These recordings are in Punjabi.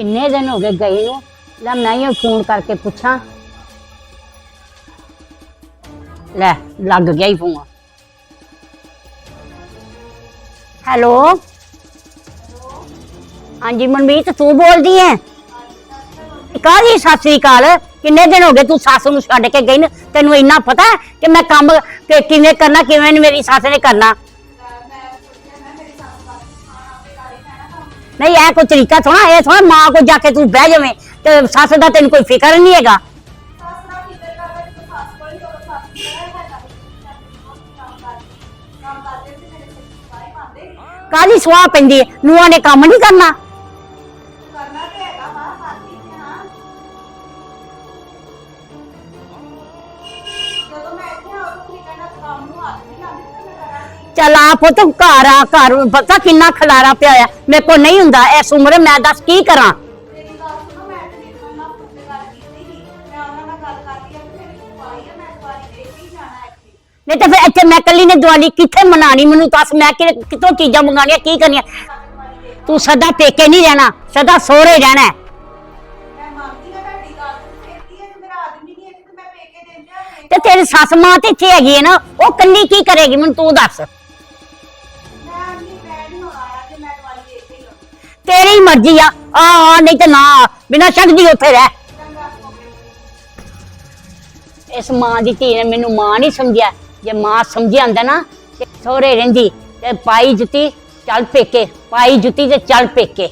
ਕਿੰਨੇ ਦਿਨ ਹੋ ਗਏ ਗਈ ਨੂੰ? ਲੈ ਮੈਂ ਹੀ ਫੋਨ ਕਰਕੇ ਪੁੱਛਾਂ। ਲੈ, ਲੱਗ ਗਿਆ ਹੀ ਫੋਨ। ਹੈਲੋ? ਹਾਂਜੀ ਮਨਮੀਤ, ਤੂੰ ਬੋਲਦੀ ਐ? ਕਾਹਦੀ ਸਤਿ ਸ੍ਰੀ ਅਕਾਲ। ਕਿੰਨੇ ਦਿਨ ਹੋ ਗਏ ਤੂੰ ਸੱਸ ਨੂੰ ਛੱਡ ਕੇ ਗਈ ਨੂੰ? ਤੈਨੂੰ ਇੰਨਾ ਪਤਾ ਕਿ ਮੈਂ ਕੰਮ ਕਿ ਕਿਵੇਂ ਕਰਨਾ, ਕਿਵੇਂ ਨੀ ਮੇਰੀ ਸੱਸ ਨੇ ਕਰਨਾ? ਨਹੀਂ, ਇਹ ਕੋਈ ਤਰੀਕਾ ਥੋੜਾ ਇਹ ਥੋੜਾ ਮਾਂ ਕੋ ਜਾ ਕੇ ਤੂੰ ਬਹਿ ਜਾਵੇਂ ਤੇ ਸੱਸ ਦਾ ਤੈਨੂੰ ਕੋਈ ਫਿਕਰ ਨਹੀਂ ਹੈਗਾ। ਕਾਲੀ ਸੁਆਹ ਪੈਂਦੀ ਹੈ? ਨੂੰਹਾਂ ਨੇ ਕੰਮ ਨਹੀਂ ਕਰਨਾ। ਚੱਲ ਆ ਪੁੱਤ ਘਰ ਆ ਘਰ। ਪਤਾ ਕਿੰਨਾ ਖਲਾਰਾ ਪਿਆ ਆ। ਮੇਰੇ ਕੋ ਨਹੀਂ ਹੁੰਦਾ ਇਸ ਉਮਰੇ ਮੈਂ ਦੱਸ ਕੀ ਕਰਾਂ? ਨਹੀਂ ਤਾਂ ਫਿਰ ਇੱਥੇ ਮੈਂ ਕੱਲੀ ਨੇ ਦੀਵਾਲੀ ਕਿੱਥੇ ਮਨਾਣੀ ਮੈਨੂੰ ਦੱਸ ਮੈਂ ਕਿ ਕਿਤੋਂ ਚੀਜ਼ਾਂ ਮੰਗਾਣੀਆਂ ਕੀ ਕਰਨੀਆਂ? ਤੂੰ ਸਦਾ ਪੇਕੇ ਨਹੀਂ ਰਹਿਣਾ ਸਦਾ ਸੋਹਰੇ ਰਹਿਣਾ ਹੈ। ਤੇ ਤੇਰੀ ਸੱਸ ਮਾਂ ਤੇ ਇੱਥੇ ਹੈਗੀ ਹੈ ਨਾ ਉਹ ਕੱਲੀ ਕੀ ਕਰੇਗੀ? ਮੈਨੂੰ ਤੂੰ ਦੱਸ। ਤੇਰੀ ਮਰਜ਼ੀ ਆ। ਆ ਆ, ਨਹੀਂ ਤੇ ਨਾ ਬਿਨਾ ਸ਼ੱਕ ਦੀ ਉੱਥੇ ਰਹਿ। ਇਸ ਮਾਂ ਦੀ ਧੀ ਨੇ ਮੈਨੂੰ ਮਾਂ ਨਹੀਂ ਸਮਝਿਆ। ਜੇ ਮਾਂ ਸਮਝਿਆ ਹੁੰਦਾ ਨਾ ਤੇ ਸਹੁਰੇ ਰਹਿੰਦੀ ਤੇ ਪਾਈ ਜੁੱਤੀ ਚੱਲ ਪੇਕੇ ਪਾਈ ਜੁੱਤੀ ਤੇ ਚੱਲ ਪੇਕੇ।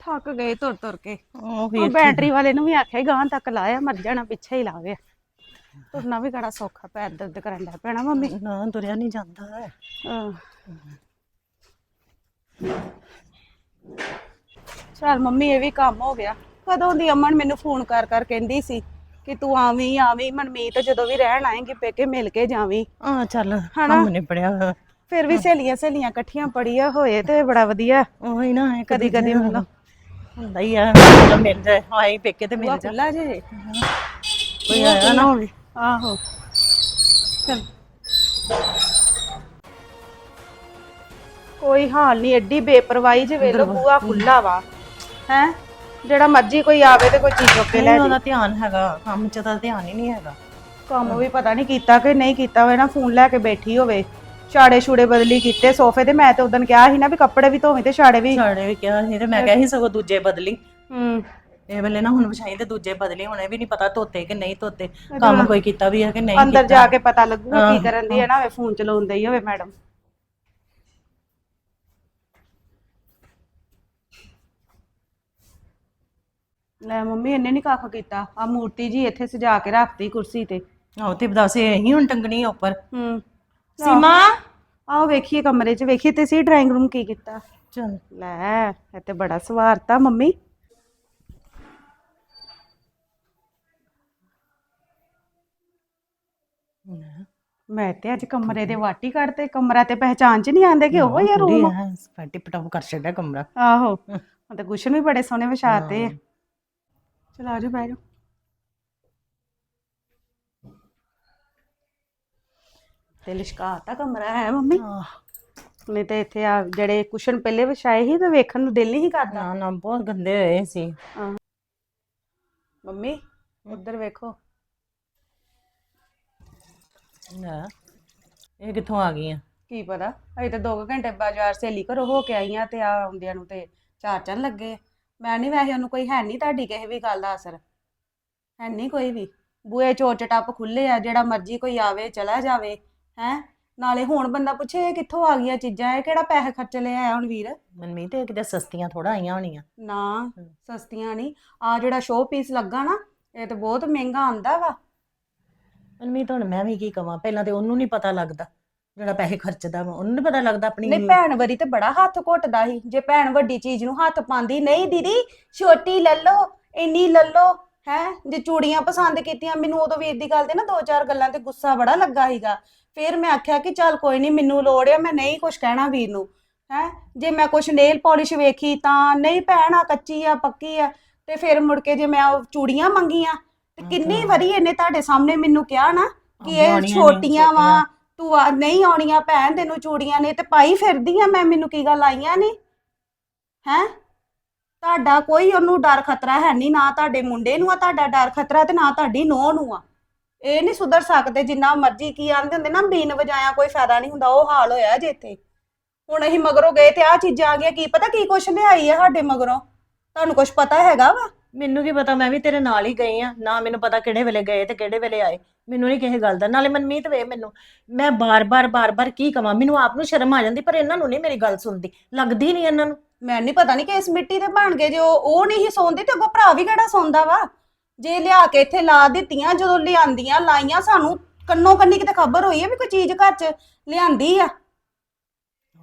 ਥੱਕ ਗਏ ਤੁਰ ਤੁਰ ਕੇ। ਉਹ ਬੈਟਰੀ ਵਾਲੇ ਨੂੰ ਵੀ ਆਖਿਆ ਗਾਂ ਤੱਕ ਲਾਇਆ ਮਰ ਜਾਣਾ ਪਿੱਛੇ ਹੀ ਲਾ ਗਿਆ। ਤੁਰਨਾ ਵੀ ਕਿਹੜਾ ਸੌਖਾ ਪੈਰ ਦਰਦ ਕਰਨ ਲੱਗ ਪੈਣਾ ਮੰਮੀ। ਨਾ ਤੁਰਿਆ ਨਹੀਂ ਜਾਂਦਾ ਹੈ। ਆਹ। ਚੱਲ ਮੰਮੀ ਇਹ ਵੀ ਕੰਮ ਹੋ ਗਿਆ। ਕਦੋਂ ਦੀ ਅਮਨ ਮੈਨੂੰ ਫੋਨ ਕਰ ਕਰ ਕਹਿੰਦੀ ਸੀ ਕਿ ਤੂੰ ਆਵੀਂ ਆਵੀਂ ਮਨਮੀਤ ਜਦੋਂ ਵੀ ਰਹਿਣ ਆਏਂਗੀ ਪੇਕੇ ਮਿਲ ਕੇ ਜਾਵੀਂ। ਆ ਚੱਲ ਹਨਾ? ਕੰਮ ਨੇ ਪੜਿਆ ਫਿਰ ਵੀ ਸਹੇਲੀਆਂ ਸਹੇਲੀਆਂ ਇਕੱਠੀਆਂ ਪੜੀਆਂ ਹੋਏ ਤੇ ਬੜਾ ਵਧੀਆ। ਉਹ ਹੀ ਨਾ ਕਦੀ ਕਦੀ ਮਤਲਬ ਹੁੰਦਾ ਹੀ ਆ ਮਿਲ ਜਾਏ ਆਈ ਪੇਕੇ ਤੇ ਮਿਲ ਬੁਆ ਜਾ। ਖੁੱਲਾ ਜੇ। ਕੋਈ ਆਇਆ ਨਾ ਹੋਵੇ। ਆਹੋ। ਚੱਲ। ਕੋਈ ਹਾਲ ਨਹੀਂ ਐਡੀ ਬੇਪਰਵਾਹੀ ਜੇ ਵੇਲੋ ਬੂਆ ਖੁੱਲਾ ਵਾ। ਹੈ? ਜਿਹੜਾ ਮਰਜ਼ੀ ਕੋਈ ਆਵੇ ਤੇ ਕੋਈ ਚੀਜ਼ ਚੁੱਕ ਕੇ ਲੈ ਨਹੀਂ ਉਹਦਾ ਧਿਆਨ ਹੈਗਾ ਕੰਮ 'ਚ ਤਾਂ ਧਿਆਨ ਹੀ ਨਹੀਂ ਹੈਗਾ। ਕੰਮ ਵੀ ਪਤਾ ਨਹੀਂ ਕੀਤਾ ਕਿ ਨਹੀਂ ਕੀਤਾ ਹੋਵੇ ਨਾ ਫੋਨ ਲੈ ਕੇ ਬੈਠੀ ਹੋਵੇ। ਛਾੜੇ ਛੂੜੇ ਬਦਲੀ ਕੀਤੇ ਸੋਫੇ ਤੇ ਮੈਂ ਤੇ ਉਦੋਂ ਕਿਹਾ ਸੀ ਨਾ ਵੀ ਕੱਪੜੇ ਵੀ ਧੋਵੇਂ ਤੇ ਛਾੜੇ ਵੀ ਸਾਡੇ ਵੀ ਕਿਹਾ ਸੀ ਤੇ ਮੈਂ ਕਿਹਾ ਸੀ ਸਗੋਂ ਦੂਜੇ ਬਦਲੀ। ਹੂੰ। ਇਹ ਵੇਲੇ ਨਾ ਹੁਣ ਵਿਛਾਈ ਤੇ ਦੂਜੇ ਬਦਲੇ ਹੁਣ ਵੀ ਨਹੀਂ ਪਤਾ ਧੋਤੇ ਕਿ ਨਹੀਂ ਧੋਤੇ ਕੰਮ ਕੋਈ ਕੀਤਾ ਵੀ ਹੈ ਕਿ ਨਹੀਂ ਅੰਦਰ ਜਾ ਕੇ ਪਤਾ ਲੱਗੂਗਾ ਕੀ ਕਰਨ ਦੀ ਹੈ ਨਾ ਹੋਵੇ ਫੋਨ ਚਲਾਉਂਦੇ ਹੀ ਹੋਵੇ ਮੈਡਮ। ਲੈ ਮੰਮੀ ਇਹਨੇ ਨਹੀਂ ਕੱਖ ਕੀਤਾ। ਆ ਮੂਰਤੀ ਜੀ ਇੱਥੇ ਸਜਾ ਕੇ ਰੱਖਤੀ ਕੁਰਸੀ ਤੇ। ਆਹ ਤੇ ਦੱਸ ਇਹੀ ਹੁਣ ਟੰਗਣੀ ਆ ਉੱਪਰ। ਹੂੰ। ਸੀਮਾ? ਆਓ ਵੇਖੀਏ ਕਮਰੇ 'ਚ ਵੇਖੀਏ ਤੇ ਸੀ ਡਰਾਇੰਗ ਰੂਮ ਕੀ ਕੀਤਾ। ਚੱਲ। ਲੈ ਇਹ ਤੇ ਬੜਾ ਸਵਾਰਤਾ ਮੰਮੀ। ਮੈਂ ਤੇ ਅੱਜ ਕਮਰੇ ਦੇ ਵਾਟੀ ਕੱਢਤੇ ਕਮਰਾ ਤੇ ਪਹਿਚਾਨ ਚ ਨਹੀਂ ਆਂਦੇ ਕਿ ਉਹ ਹੀ ਆ ਰੂਮ? ਸਪੈਟੀ ਪਟਾਪ ਕਰ ਛੱਡਿਆ ਕਮਰਾ। ਆਹੋ ਹੁਣ ਤੇ ਵੀ ਬੜੇ ਸੋਹਣੇ ਵਿਛਾਤੇ ਆ। ਚਲ ਆ ਬਹਿ ਜਾਓ। ਤੇ ਲਿਸ਼ਕਾਤਾ ਕਮਰਾ ਹੈ ਮੰਮੀ। ਨਹੀਂ ਤੇ ਇੱਥੇ ਆ ਜਿਹੜੇ ਕੁਸ਼ਨ ਪਹਿਲੇ ਵਿਛਾਏ ਸੀ ਤੇ ਵੇਖਣ ਨੂੰ ਦਿਲ ਨਹੀਂ ਕਰਦਾ। ਨਾ ਨਾ ਬਹੁਤ ਗੰਦੇ ਹੋਏ ਸੀ। ਮੰਮੀ ਉੱਧਰ ਵੇਖੋ। ਲੈ, ਇਹ ਕਿੱਥੋਂ ਆ ਗਈਆਂ? ਕੀ ਪਤਾ? ਅਜੇ ਤਾਂ 2 ਘੰਟੇ ਬਾਜ਼ਾਰ ਸਹੇਲੀ ਘਰੋਂ ਹੋ ਕੇ ਆਈਆਂ ਤੇ ਆ ਆਉਂਦਿਆਂ ਨੂੰ ਤੇ ਚਾਰ ਚੰਨ ਲੱਗੇ। ਮੈਂ ਨਹੀਂ ਵੈਸੇ ਉਹਨੂੰ ਕੋਈ ਹੈ ਨਹੀਂ ਤੁਹਾਡੀ ਕਿਸੇ ਵੀ ਗੱਲ ਦਾ ਅਸਰ। ਹੈ ਨਹੀਂ ਕੋਈ ਵੀ। ਬੂਏ ਚੋਰ ਟੱਪ ਖੁੱਲੇ ਆ ਜਿਹੜਾ ਮਰਜ਼ੀ ਕੋਈ ਆਵੇ ਚਲਾ ਜਾਵੇ ਹੈ? ਨਾਲੇ ਹੁਣ ਬੰਦਾ ਪੁੱਛੇ ਇਹ ਕਿੱਥੋਂ ਆ ਗਈਆਂ ਚੀਜ਼ਾਂ ਇਹ ਕਿਹੜਾ ਪੈਸੇ ਖਰਚ ਲਿਆ ਆਇਆ ਹੁਣ ਵੀਰ? ਮਨਮੀਤ ਇਹ ਕਿਤੇ ਸਸਤੀਆਂ ਥੋੜਾ ਆਈਆਂ ਹੋਣੀਆਂ। ਨਾ ਸਸਤੀਆਂ ਨਹੀਂ ਆ ਜਿਹੜਾ ਸ਼ੋਅ ਪੀਸ ਲੱਗਾ ਨਾ ਇਹ ਤਾਂ ਬਹੁਤ ਮਹਿੰਗਾ ਆਂਦਾ ਵਾ। ਮਨਮੀਤ ਹੁਣ ਮੈਂ ਵੀ ਕੀ ਕਵਾਂ? ਪਹਿਲਾਂ ਤੇ ਉਹਨੂੰ ਨਹੀਂ ਪਤਾ ਲੱਗਦਾ ਜਿਹੜਾ ਪੈਸੇ ਖਰਚਦਾ ਵਾ। ਉਹਨੂੰ ਨਹੀਂ ਪਤਾ ਲੱਗਦਾ ਆਪਣੀ ਨਹੀਂ ਭੈਣ ਵਰੀ ਤੇ ਬੜਾ ਹੱਥ ਘੁੱਟਦਾ ਸੀ। ਜੇ ਭੈਣ ਵੱਡੀ ਚੀਜ਼ ਨੂੰ ਹੱਥ ਪਾਉਂਦੀ ਨਹੀਂ ਦੀਦੀ ਛੋਟੀ ਲੈ ਲਓ ਇੰਨੀ ਲੈ ਲਓ ਹੈ? ਜੇ ਚੂੜੀਆਂ ਪਸੰਦ ਕੀਤੀਆਂ ਮੈਨੂੰ ਉਦੋਂ ਵੀਰ ਦੀ ਗੱਲ ਤੇ ਨਾ ਦੋ ਚਾਰ ਗੱਲਾਂ ਤੇ ਗੁੱਸਾ ਬੜਾ ਲੱਗਾ ਸੀਗਾ। ਫਿਰ ਮੈਂ ਆਖਿਆ ਕਿ ਚੱਲ ਕੋਈ ਨਹੀਂ ਮੈਨੂੰ ਲੋੜ ਆ ਮੈਂ ਨਹੀਂ ਕੁਝ ਕਹਿਣਾ ਵੀਰ ਨੂੰ ਹੈ? ਜੇ ਮੈਂ ਕੁਝ ਨੇਲ ਪਾਲਿਸ਼ ਵੇਖੀ ਤਾਂ ਨਹੀਂ ਭੈਣ ਆ ਕੱਚੀ ਆ ਪੱਕੀ ਆ। ਤੇ ਫਿਰ ਮੁੜ ਕੇ ਜੇ ਮੈਂ ਉਹ ਚੂੜੀਆਂ ਮੰਗੀਆਂ ਤੇ ਕਿੰਨੀ ਵਾਰੀ ਇਹਨੇ ਤੁਹਾਡੇ ਸਾਹਮਣੇ ਮੈਨੂੰ ਕਿਹਾ ਨਾ ਕਿ ਇਹ ਨੀ ਛੋਟੀਆਂ ਵਾ ਤੂੰ ਆ ਨਹੀਂ ਆਉਣੀਆਂ ਭੈਣ ਤੈਨੂੰ ਚੂੜੀਆਂ ਨੇ ਤੇ ਪਾਈ ਫਿਰਦੀ ਆ ਮੈਂ ਮੈਨੂੰ ਕੀ ਗੱਲ ਆਈਆਂ ਨਹੀਂ ਹੈ? ਤੁਹਾਡਾ ਕੋਈ ਉਹਨੂੰ ਡਰ ਖਤਰਾ ਹੈ ਨਹੀਂ ਨਾ ਤੁਹਾਡੇ ਮੁੰਡੇ ਨੂੰ ਆ ਤੁਹਾਡਾ ਡਰ ਖਤਰਾ ਤੇ ਨਾ ਤੁਹਾਡੀ ਨੂੰਹ ਨੂੰ ਆ। ਇਹ ਨਹੀਂ ਸੁਧਰ ਸਕਦੇ ਜਿੰਨਾ ਮਰਜ਼ੀ ਕੀ ਆਂਦੇ ਹੁੰਦੇ ਨਾ ਬੀਨ ਵਜਾਇਆ ਕੋਈ ਫਾਇਦਾ ਨਹੀਂ ਹੁੰਦਾ ਉਹ ਹਾਲ ਹੋਇਆ ਜੇ ਇੱਥੇ। ਹੁਣ ਅਸੀਂ ਮਗਰੋਂ ਗਏ ਤੇ ਆ ਚੀਜ਼ਾਂ ਆ ਗਈਆਂ ਕੀ ਪਤਾ ਕੀ ਕੁਛ ਲਿਆਈ ਆ ਸਾਡੇ ਮਗਰੋਂ। ਤੁਹਾਨੂੰ ਕੁਛ ਪਤਾ ਹੈਗਾ ਵਾ? ਮੈਨੂੰ ਕੀ ਪਤਾ ਮੈਂ ਵੀ ਤੇਰੇ ਨਾਲ ਹੀ ਗਈ ਆ। ਨਾ ਮੈਨੂੰ ਪਤਾ ਕਿਹੜੇ ਵੇਲੇ ਗਏ ਤੇ ਕਿਹੜੇ ਵੇਲੇ ਆਏ। ਮੈਨੂੰ ਨਹੀਂ ਕਿਸੇ ਗੱਲ ਦਾ। ਨਾਲੇ ਮਨਮੀਤ ਵੇ ਮੈਨੂੰ ਮੈਂ ਬਾਰ-ਬਾਰ ਬਾਰ-ਬਾਰ ਕੀ ਕਵਾਂ? ਮੈਨੂੰ ਆਪ ਨੂੰ ਸ਼ਰਮ ਆ ਜਾਂਦੀ ਪਰ ਇਹਨਾਂ ਨੂੰ ਨਹੀਂ ਮੇਰੀ ਗੱਲ ਸੁਣਦੀ। ਲੱਗਦੀ ਨਹੀਂ ਇਹਨਾਂ ਨੂੰ। ਮੈਂ ਨਹੀਂ ਪਤਾ ਨਹੀਂ ਕਿ ਇਸ ਮਿੱਟੀ ਦੇ ਬਣ ਗਏ। ਜੇ ਉਹ ਉਹ ਨਹੀਂ ਸੌਂਦੀ ਤੇ ਅੱਗੋਂ ਭਰਾ ਵੀ ਕਿਹੜਾ ਸੌਂਦਾ ਵਾ? ਜੇ ਲਿਆ ਕੇ ਇੱਥੇ ਲਾ ਦਿੱਤੀਆਂ ਜਦੋਂ ਲਿਆਂਦੀਆਂ ਲਾਈਆਂ ਸਾਨੂੰ ਕੰਨੋ ਕੰਨੀ ਕਿਤੇ ਖਬਰ ਹੋਈ ਹੈ ਵੀ ਕੋਈ ਚੀਜ਼ ਘਰ 'ਚ ਲਿਆਂਦੀ ਆ।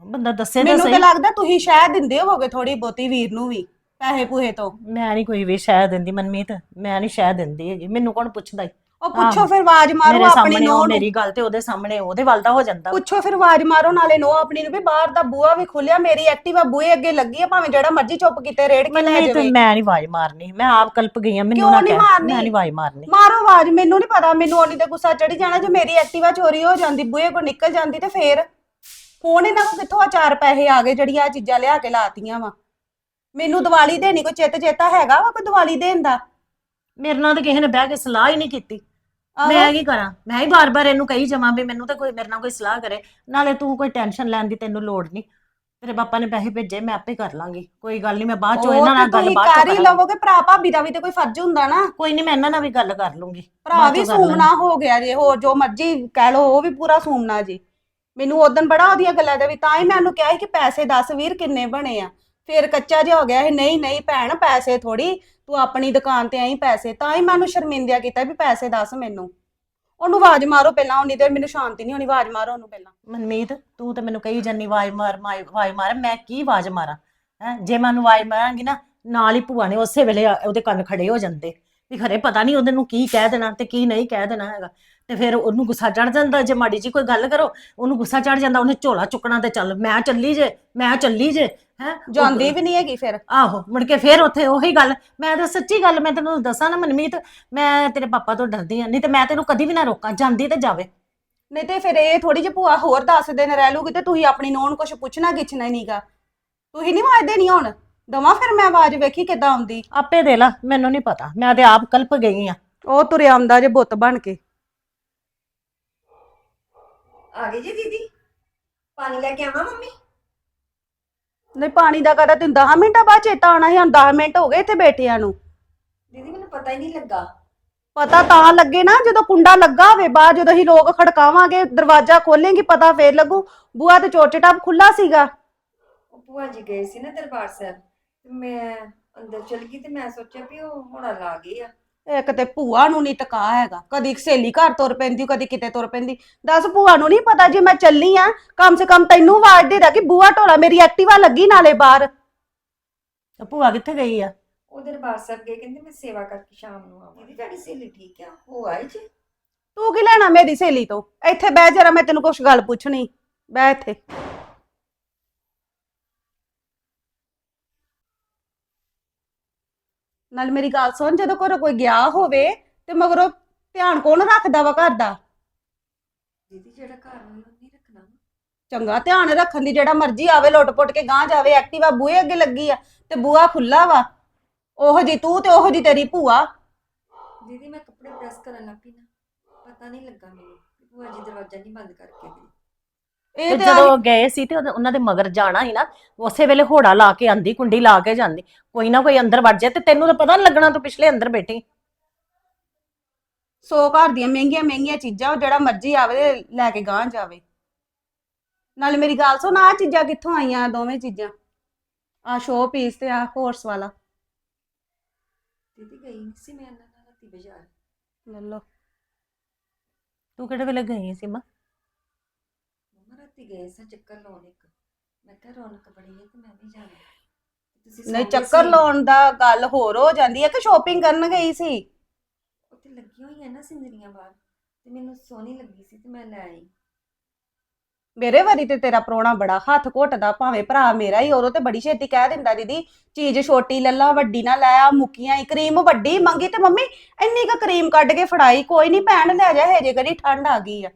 ਬੰਦਾ ਦੱਸੇ ਤਾਂ ਮੈਨੂੰ ਤਾਂ ਲੱਗਦਾ ਤੁਸੀਂ ਸ਼ਾਇਦ ਦਿੰਦੇ ਹੋਵੋਗੇ ਥੋੜੀ ਬਹੁਤੀ ਵੀਰ ਨੂੰ ਵੀ। ਪੈਸੇ ਪੂਹੇ ਤੋਂ। ਮੈਂ ਨਹੀਂ ਕੋਈ ਵੀ ਸ਼ਾਇਦ ਦਿੰਦੀ ਮਨਮੀਤ ਮੈਂ ਨਹੀਂ ਸ਼ਾਇਦ ਦਿੰਦੀ ਹੈਗੀ ਮੈਨੂੰ ਕੌਣ ਪੁੱਛਦਾ ਈ? ਉਹ ਪੁੱਛੋ ਆਹੋ। ਫਿਰ ਆਵਾਜ਼ ਮਾਰੋ ਮੇਰੇ ਆਪਣੀ ਸਾਹਮਣੇ ਨੋਹ ਉਹ ਨੂੰ। ਮੇਰੀ ਗੱਲ ਤੇ ਉਹਦੇ ਸਾਹਮਣੇ ਉਹਦੇ ਵੱਲ ਦਾ ਹੋ ਜਾਂਦਾ। ਪੁੱਛੋ ਫਿਰ ਆਵਾਜ਼ ਮਾਰੋ ਨਾਲੇ ਨੋ ਆਪਣੀ ਨੂੰ ਵੀ ਬਾਹਰ ਦਾ ਬੂਆ ਵੀ ਖੁੱਲਿਆ ਮੇਰੀ ਐਕਟਿਵਾ ਬੂਏ ਅੱਗੇ ਲੱਗੀ ਆ ਭਾਵੇਂ ਜਿਹੜਾ ਮਰਜ਼ੀ ਚੁੱਪ ਕੀਤੇ ਰੇੜ ਕੇ ਲੈ ਜਾਵੇ। ਮੈਂ ਨਹੀਂ ਆਵਾਜ਼ ਮਾਰਨੀ ਮੈਂ ਆਪ ਕਲਪ ਗਈ ਆ ਮੈਨੂੰ ਕਿਉਂ ਨਾ ਨੀ ਕਹਿ ਮਾਰਨੀ? ਮੈਂ ਨਹੀਂ ਆਵਾਜ਼ ਮਾਰਨੀ। ਮਾਰੋ ਆਵਾਜ਼ ਮੈਨੂੰ ਨਹੀਂ ਪਤਾ ਮੈਨੂੰ ਉਹਨੀ ਤੇ ਗੁੱਸਾ ਚੜੀ ਜਾਣਾ ਜੇ ਮੇਰੀ ਐਕਟਿਵਾ ਚੋਰੀ ਹੋ ਜਾਂਦੀ ਬੂਏ ਕੋ ਨਿਕਲ ਜਾਂਦੀ ਤੇ ਫੇਰ। ਫੋਨ ਇਹਨਾਂ ਕੋ ਕਿੱਥੋਂ ਆ ਚਾਰ ਪੈਸੇ ਆ ਗਏ ਜਿਹੜੀਆਂ ਆਹ ਚੀਜ਼ਾਂ ਲਿਆ ਕੇ ਲਾਤੀਆਂ ਵਾ। ਮੈਨੂੰ ਦੀਵਾਲੀ ਦੇਣੀ ਕੋਈ ਚਿੱਤ ਚੇਤਾ ਹੈਗਾ ਵਾ ਕੋਈ ਦੀਵਾਲੀ ਦੇਣ ਦਾ? ਮੇਰੇ ਨਾਲ ਤਾਂ ਕਿਸੇ ਨੇ ਬਹਿ ਕੇ ਸਲਾਹ ਹੀ ਨਹੀਂ ਕੀਤੀ। ਮੈਂ ਕੀ ਕਰਾਂ? ਮੈਂ ਹੀ ਬਾਰ-ਬਾਰ ਇਹਨੂੰ ਕਹੀ ਜਾਵਾਂ ਵੀ ਮੈਨੂੰ ਤਾਂ ਕੋਈ ਮੇਰੇ ਨਾਲ ਕੋਈ ਸਲਾਹ ਕਰੇ। ਨਾਲੇ ਤੂੰ ਕੋਈ ਟੈਨਸ਼ਨ ਲੈਣ ਦੀ ਤੈਨੂੰ ਲੋੜ ਨਹੀਂ। ਤੇਰੇ ਪਾਪਾ ਨੇ ਪੈਸੇ ਭੇਜੇ ਮੈਂ ਆਪੇ ਕਰ ਲਾਂਗੀ। ਕੋਈ ਗੱਲ ਨਹੀਂ ਮੈਂ ਬਾਅਦ ਚੋਂ ਇਹਨਾਂ ਨਾਲ ਗੱਲ ਬਾਅਦ ਕਰ ਚੋਂ ਹੀ ਲਵੋਗੇ ਭਰਾ ਭਾਬੀ ਦਾ ਵੀ ਤੇ ਕੋਈ ਫਰਜ਼ ਹੁੰਦਾ ਨਾ। ਕੋਈ ਨਹੀਂ ਮੈਂ ਇਹਨਾਂ ਨਾਲ ਵੀ ਗੱਲ ਕਰ ਲੂੰਗੀ। ਭਰਾ ਵੀ। ਸੂਮਣਾ ਹੋ ਗਿਆ ਜੇ ਹੋਰ ਜੋ ਮਰਜ਼ੀ ਕਹਿ ਲੋ ਉਹ ਵੀ ਪੂਰਾ ਸੂਮਣਾ ਜੀ। ਮੈਨੂੰ ਉਦੋਂ ਬੜਾ ਉਹਦੀਆਂ ਗੱਲਾਂ ਦੇ ਵੀ ਤਾਂ ਹੀ ਮੈਂ ਉਹਨੂੰ ਕਿਹਾ ਸੀ ਕਿ ਪੈਸੇ ਦੱਸ ਵੀਰ ਕਿੰਨੇ ਬਣੇ ਆ। ਫੇਰ ਕੱਚਾ ਜਿਹਾ ਹੋ ਗਿਆ ਇਹ, ਨਹੀਂ ਨਹੀਂ ਭੈਣ, ਪੈਸੇ ਥੋੜੀ ਤੂੰ ਆਪਣੀ ਦੁਕਾਨ ਤੇ ਆਈ ਪੈਸੇ, ਤਾਂ ਹੀ ਮੈਨੂੰ ਉਹਨੂੰ ਸ਼ਰਮਿੰਦਿਆ ਕੀਤਾ ਵੀ ਪੈਸੇ ਦੱਸ ਮੈਨੂੰ। ਉਹਨੂੰ ਆਵਾਜ਼ ਮਾਰੋ ਪਹਿਲਾਂ ਉਨੀ ਦੇਰ ਮੈਨੂੰ ਸ਼ਾਂਤੀ ਨਹੀਂ ਹੋਣੀ, ਆਵਾਜ਼ ਮਾਰੋ ਉਹਨੂੰ ਪਹਿਲਾਂ। ਮਨਮੀਤ, ਤੂੰ ਤੇ ਮੈਨੂੰ ਕਹੀ ਜੰਨੀ ਆਵਾਜ਼ ਮਾਰ, ਮਾਰ- ਆਵਾਜ਼ ਮਾਰ, ਮੈਂ ਕੀ ਆਵਾਜ਼ ਮਾਰਾਂ? ਹੈ, ਜੇ ਮੈਂ ਉਹਨੂੰ ਆਵਾਜ਼ ਮਾਰਾਂਗੀ ਨਾ, ਨਾਲ ਹੀ ਭੂਆ ਨੇ ਉਸੇ ਵੇਲੇ ਆ- ਉਹਦੇ ਕੰਨ ਖੜੇ ਹੋ ਜਾਂਦੇ। ਵੀ ਖਰੇ ਪਤਾ ਨਹੀਂ ਉਹਦੇ ਨੂੰ ਕੀ ਕਹਿ ਦੇਣਾ ਤੇ ਕੀ ਨਹੀਂ ਕਹਿ ਦੇਣਾ ਹੈਗਾ। ਤੇ ਫਿਰ ਉਹਨੂੰ ਗੁੱਸਾ ਚੜ ਜਾਂਦਾ, ਜੇ ਮਾੜੀ ਜੀ ਕੋਈ ਗੱਲ ਕਰੋ, ਉਹਨੂੰ ਗੁੱਸਾ ਚੜ ਜਾਂਦਾ, ਉਹਨੇ ਝੋਲਾ ਚੁੱਕਣਾ ਤੇ ਚੱਲ, ਮੈਂ ਚੱਲੀ ਜੇ, ਮੈਂ ਚੱਲੀ ਜੇ ਹੈ? ਜਾਂਦੀ ਵੀ ਨਹੀਂ ਹੈਗੀ ਫਿਰ। ਆਹੋ ਮੁੜ ਕੇ ਫੇਰ ਉੱਥੇ ਉਹੀ ਗੱਲ। ਮੈਂ ਤਾਂ ਸੱਚੀ ਗੱਲ ਮੈਂ ਤੈਨੂੰ ਦੱਸਾਂ ਨਾ ਮਨਮੀਤ ਮੈਂ ਤੇਰੇ ਪਾਪਾ ਤੋਂ ਡਰਦੀ ਆ ਨਹੀਂ ਤੇ ਮੈਂ ਤੈਨੂੰ ਕਦੀ ਵੀ ਨਾ ਰੋਕਾਂ ਜਾਂਦੀ ਤੇ ਜਾਵੇ। ਨਹੀਂ ਤੇ ਫਿਰ ਇਹ ਥੋੜੀ ਜਿਹੀ ਭੂਆ ਹੋਰ ਦੱਸ ਦਿਨ ਰਹਿ ਲੂਗੀ ਤੇ ਤੁਸੀਂ ਆਪਣੀ ਨੂੰਹ ਨੂੰ ਕੁਝ ਪੁੱਛਣਾ ਗਿੱਛਣਾ ਹੀ ਨਹੀਂਗਾ ਤੁਸੀਂ ਨਹੀਂ ਆਵਾਜ਼ ਦੇਣੀ ਹੁਣ। ਦਵਾਂ ਫਿਰ ਮੈਂ ਆਵਾਜ਼ ਵੇਖੀ ਕਿੱਦਾਂ ਆਉਂਦੀ। ਆਪੇ ਦੇ ਲਾ ਮੈਨੂੰ ਨਹੀਂ ਪਤਾ। ਮੈਂ ਤੇ ਆਪ ਕਲਪ ਗਈ ਆ ਉਹ ਤੁਰਿਆ ਆਉਂਦਾ ਜੇ ਬੁੱਤ ਬਣ ਕੇ। ਆ ਗਈ ਜੀ ਦੀਦੀ? ਪਾਣੀ ਲੈ ਕੇ ਆਵਾਂ ਮੰਮੀ? ਨਹੀਂ ਪਾਣੀ ਦਾ ਕਦਾ ਤੈਨੂੰ 10 ਮਿੰਟਾਂ ਬਾਅਦ ਚੇਤਾ ਆਉਣਾ ਸੀ ਹੁਣ 10 ਮਿੰਟ ਹੋ ਗਏ ਇੱਥੇ ਬੈਠਿਆਂ ਨੂੰ। ਦੀਦੀ ਮੈਨੂੰ ਪਤਾ ਹੀ ਨਹੀਂ ਲੱਗਾ। ਪਤਾ ਤਾਂ ਲੱਗੇ ਨਾ ਜਦੋਂ ਕੁੰਡਾ ਲੱਗਾ ਹੋਵੇ ਬਾਹਰ ਜਦੋਂ ਅਸੀਂ ਲੋਕ ਖੜਕਾਵਾਂਗੇ ਦਰਵਾਜ਼ਾ ਖੋਲੇਂਗੇ ਪਤਾ ਫੇਰ ਲੱਗੂ ਬੂਆ ਤੇ ਚੋਟੇ ਟਾਪ ਖੁੱਲਾ ਸੀਗਾ। ਉਹ ਭੂਆ ਜੀ ਗਏ ਸੀ ਨਾ ਦਰਬਾਰ ਸਾਹਿਬ ਤੇ ਮੈਂ ਅੰਦਰ ਚਲ ਗਈ ਤੇ ਮੈਂ ਸੋਚਿਆ ਵੀ ਉਹ ਹੋਣਾ ਲਾ ਗਏ ਆ। ਇੱਕ ਤੇ ਭੂਆ ਨੂੰ ਨਹੀਂ ਟਕਾ ਹੈਗਾ। ਕਦੀ ਸਹੇਲੀ ਘਰ ਤੁਰ ਪੈਂਦੀ ਕਦੀ ਕਿਤੇ ਤੁਰ ਪੈਂਦੀ। ਦੱਸ ਭੂਆ ਨੂੰ ਨਹੀਂ ਪਤਾ ਜੇ ਮੈਂ ਚੱਲੀ ਆ ਕਮ ਸੇ ਕਮ ਤੈਨੂੰ ਆਵਾਜ਼ ਦੇ ਦਾ ਕਿ ਬੂਆ ਢੋਲਾ ਮੇਰੀ ਐਕਟਿਵਾ ਲੱਗੀ ਨਾਲੇ ਬਾਹਰ। ਤੇ ਭੂਆ ਕਿੱਥੇ ਗਈ ਆ? ਉਹ ਦਰਬਾਰ ਸਾਹਿਬ ਗਏ ਕਹਿੰਦੇ ਮੈਂ ਸੇਵਾ ਕਰਕੇ ਸ਼ਾਮ ਨੂੰ ਆਵਾਂ। ਦੀਦੀ ਤੁਹਾਡੀ ਸਹੇਲੀ ਠੀਕ ਆ? ਉਹ ਆਏ ਜੀ? ਤੂੰ ਕੀ ਲੈਣਾ ਮੇਰੀ ਸਹੇਲੀ ਤੋਂ? ਇੱਥੇ ਬਹਿ ਜਰਾ ਮੈਂ ਤੈਨੂੰ ਕੁਝ ਗੱਲ ਪੁੱਛਣੀ। ਬਹਿ ਇੱਥੇ। ਨਾਲ ਮੇਰੀ ਗੱਲ ਸੁਣ ਜਦੋਂ ਘਰੋਂ ਕੋਈ ਗਿਆ ਹੋਵੇ ਤੇ ਮਗਰੋਂ ਧਿਆਨ ਕੌਣ ਰੱਖਦਾ ਵਾ ਘਰ ਦਾ? ਦੀਦੀ ਜਿਹੜਾ ਘਰ ਨੂੰ ਨਹੀਂ ਰੱਖਣਾ ਵਾ। ਚੰਗਾ ਧਿਆਨ ਰੱਖਣ ਦੀ ਜਿਹੜਾ ਮਰਜ਼ੀ ਆਵੇ ਲੁੱਟ-ਪੁੱਟ ਕੇ ਗਾਂ ਜਾਵੇ ਐਕਟਿਵਾ ਬੂਹੇ ਅੱਗੇ ਲੱਗੀ ਆ ਤੇ ਬੂਆ ਖੁੱਲਾ ਵਾ। ਉਹੋ ਜੀ ਤੂੰ ਤੇ ਉਹੋ ਜੀ ਤੇਰੀ ਭੂਆ। ਦੀਦੀ ਮੈਂ ਕੱਪੜੇ ਪ੍ਰੈਸ ਕਰਨ ਲੱਗ ਨਾ ਪਤਾ ਨਹੀਂ ਲੱਗਾ ਮੈਨੂੰ ਭੂਆ ਜੀ ਦਰਵਾਜ਼ਾ ਨਹੀਂ ਬੰਦ ਕਰਕੇ ਗਏ ਇਹ ਤੇ ਜਦੋਂ ਗਏ ਸੀ ਤੇ ਉਹਨਾਂ ਦੇ ਮਗਰ ਜਾਣਾ ਸੀ ਨਾ ਉਸੇ ਵੇਲੇ ਹੋੜਾ ਲਾ ਕੇ ਆਂਦੀ ਕੁੰਡੀ ਲਾ ਕੇ ਜਾਂਦੀ। ਕੋਈ ਨਾ ਕੋਈ ਅੰਦਰ ਵੜ ਜਾਏ ਤੇ ਤੈਨੂੰ ਤਾਂ ਪਤਾ ਨਹੀਂ ਲੱਗਣਾ ਤੂੰ ਪਿਛਲੇ ਅੰਦਰ ਬੈਠੀ। ਸੌ ਘਰ ਦੀਆਂ ਮਹਿੰਗੀਆਂ ਮਹਿੰਗੀਆਂ ਚੀਜ਼ਾਂ ਉਹ ਜਿਹੜਾ ਮਰਜ਼ੀ ਆਵੇ ਤੇ ਲੈ ਕੇ ਗਾਂ ਜਾਵੇ। ਨਾਲੇ ਮੇਰੀ ਗੱਲ ਸੁਣ ਆਹ ਚੀਜ਼ਾਂ ਕਿੱਥੋਂ ਆਈਆਂ ਦੋਵੇਂ ਚੀਜ਼ਾਂ? ਆ ਸ਼ੋ ਪੀਸ ਤੇ ਆ ਹੋਰਸ ਵਾਲਾ। ਦੀਦੀ ਗਈ ਸੀ ਮੈਂ ਨਾਲ ਰਾਤੀ ਬਾਜ਼ਾਰ। ਲੈ ਲਓ। ਤੂੰ ਕਿਹੜੇ ਵੇਲੇ ਗਈ ਸੀ ਮਾਂ? ਰਾਤੀ ਗਏ ਸਾਂ ਚੱਕਰ ਲਾਉਣ ਇੱਕ। ਮੈਂ ਕਿਹਾ ਰੌਣਕ ਬੜੀ ਹੈ ਤੇ ਮੈਂ ਵੀ ਜਾਣਾ। ਤੁਸੀਂ ਨਹੀਂ ਚੱਕਰ ਸੀ। ਲਾਉਣ ਦਾ ਗੱਲ ਹੋਰ ਹੋ ਜਾਂਦੀ ਹੈ ਕਿ ਸ਼ੋਪਿੰਗ ਕਰਨ ਗਈ ਸੀ? ਉੱਥੇ ਲੱਗੀਆਂ ਹੋਈਆਂ ਨਾ ਸਿੰਦਰੀਆਂ ਬਾਹਰ ਤੇ ਮੈਨੂੰ ਸੋਹਣੀ ਲੱਗੀ ਸੀ ਤੇ ਮੈਂ ਲੈ ਆਈ। ਮੇਰੇ ਵਾਰੀ ਤੇ ਤੇਰਾ ਪ੍ਰੋਣਾ ਬੜਾ ਹੱਥ ਘੁੱਟਦਾ ਭਾਵੇਂ ਭਰਾ ਮੇਰਾ ਹੀ ਉਦੋਂ ਤੇ ਬੜੀ ਛੇਤੀ ਕਹਿ ਦਿੰਦਾ ਦੀਦੀ ਚੀਜ਼ ਛੋਟੀ ਲੱਲਾ ਵੱਡੀ ਨਾ ਲੈ ਆ ਮੁੱਕੀਆਂ ਹੀ ਕਰੀਮ ਵੱਡੀ ਮੰਗੀ ਤੇ ਮੰਮੀ ਇੰਨੀ ਕੁ ਕਰੀਮ ਕੱਢ ਕੇ ਫੜਾਈ ਕੋਈ ਨਹੀਂ ਭੈਣ ਲੈ ਜਾ ਹਜੇ ਕਰੀ ਠੰਡ ਆ ਗਈ ਆ।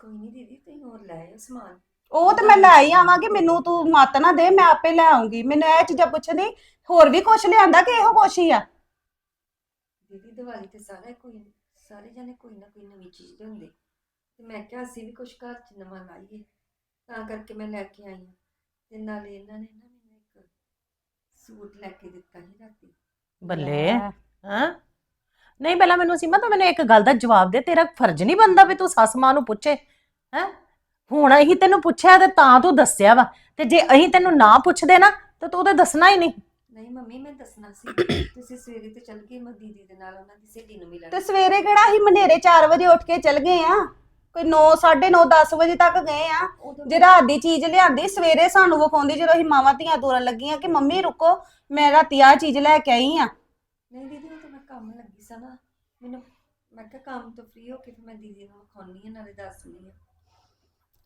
ਕੋਈ ਨਹੀਂ ਦੀਦੀ ਲੈ ਆਇਓ ਸਮਾਨ। ਉਹ ਤੇ ਮੈਂ ਲੈ ਹੀ ਆਵਾਂਗੀ ਮੈਨੂੰ ਤੂੰ ਮੱਤ ਨਾ ਦੇ ਮੈਂ ਆਪੇ ਲੈ ਆਉਂਗੀ। ਮੈਨੂੰ ਇਹ ਚੀਜ਼ਾਂ ਪੁੱਛਦੀ ਹੋਰ ਵੀ ਕੁਛ ਲਿਆਂਦਾ ਕਿ ਇਹੋ ਕੁਛ ਹੀ ਆ? ਦੀਦੀ ਦੀਵਾਲੀ ਤੇ ਸਾਰੇ ਕੋਈ ਸਾਰੇ ਜਣੇ ਕੋਈ ਨਾ ਕੋਈ ਨਵੀਂ ਚੀਜ਼ ਲਿਆਉਂਦੇ। ਤੇ ਮੈਂ ਕਿਹਾ ਅਸੀਂ ਵੀ ਕੁਝ ਘਰ 'ਚ ਨਵਾਂ ਲਾਈਏ ਤਾਂ ਕਰਕੇ ਮੈਂ ਲੈ ਕੇ ਆਈ ਹਾਂ ਤੇ ਨਾਲੇ ਇਹਨਾਂ ਨੇ ਨਾ ਮੈਨੂੰ ਇੱਕ ਸੂਟ ਲੈ ਕੇ ਦਿੱਤਾ ਸੀ ਰਾਤੀ। ਬੱਲੇ ਹਾਂ? ਨਹੀਂ ਪਹਿਲਾਂ ਮੈਨੂੰ ਸੀਮਾ ਤੂੰ ਮੈਨੂੰ ਇੱਕ ਗੱਲ ਦਾ ਜਵਾਬ ਦੇ ਤੇਰਾ ਫਰਜ਼ ਨਹੀਂ ਬਣਦਾ ਵੀ ਤੂੰ ਸੱਸ ਮਾਂ ਨੂੰ ਪੁੱਛੇ ਹੈ? ਹੁਣ ਅਸੀਂ ਤੈਨੂੰ ਪੁੱਛਿਆ ਤੇ ਤਾਂ ਤੂੰ ਦੱਸਿਆ ਵਾ। ਤੇ ਜੇ ਅਸੀਂ ਤੈਨੂੰ ਨਾ ਪੁੱਛਦੇ ਨਾ ਤੇ ਤੂੰ ਤਾਂ ਦੱਸਣਾ ਹੀ ਨਹੀਂ। ਨਹੀਂ ਮੰਮੀ ਮੈਂ ਦੱਸਣਾ ਸੀ। ਤੁਸੀਂ ਸਵੇਰੇ ਤੇ ਚੱਲ ਗਏ ਮੈਂ ਦੀਦੀ ਦੇ ਨਾਲ ਉਹਨਾਂ ਦੀ ਸਹੇਲੀ ਨੂੰ ਮਿਲਣ ਤੇ ਸਵੇਰੇ ਕਿਹੜਾ ਅਸੀਂ ਮਨੇਰੇ 4 ਵਜੇ ਉੱਠ ਕੇ ਚੱਲ ਗਏ ਆ? ਕੋਈ 9 9:30 10 ਵਜੇ ਤੱਕ ਗਏ ਆ। ਜੇ ਰਾਤ ਦੀ ਚੀਜ਼ ਲਿਆਂਦੀ ਸਵੇਰੇ ਸਾਨੂੰ ਵਿਖਾਉਂਦੀ ਜਦੋਂ ਅਸੀਂ ਮਾਵਾਂ ਧੀਆਂ ਤੋਰਨ ਲੱਗੀਆਂ ਕਿ ਮੰਮੀ ਰੁਕੋ ਮੈਂ ਰਾਤੀ ਆ ਚੀਜ਼ ਲੈ ਕੇ ਆਈ ਆ। ਨਹੀਂ ਦੀਦੀ ਉਹ ਤਾਂ ਮੈਂ ਕੰਮ ਲੱਗੀ ਸਾਂ ਨਾ। ਮੈਨੂੰ ਮੈਂ ਕਿਹਾ ਕੰਮ ਤੋਂ ਫ੍ਰੀ ਹੋ ਕੇ ਫਿਰ ਮੈਂ ਦੀਦੀ ਨੂੰ ਵਿਖਾਉਣੀ ਆ ਨਾਲੇ ਦੱਸਣੀ ਆ।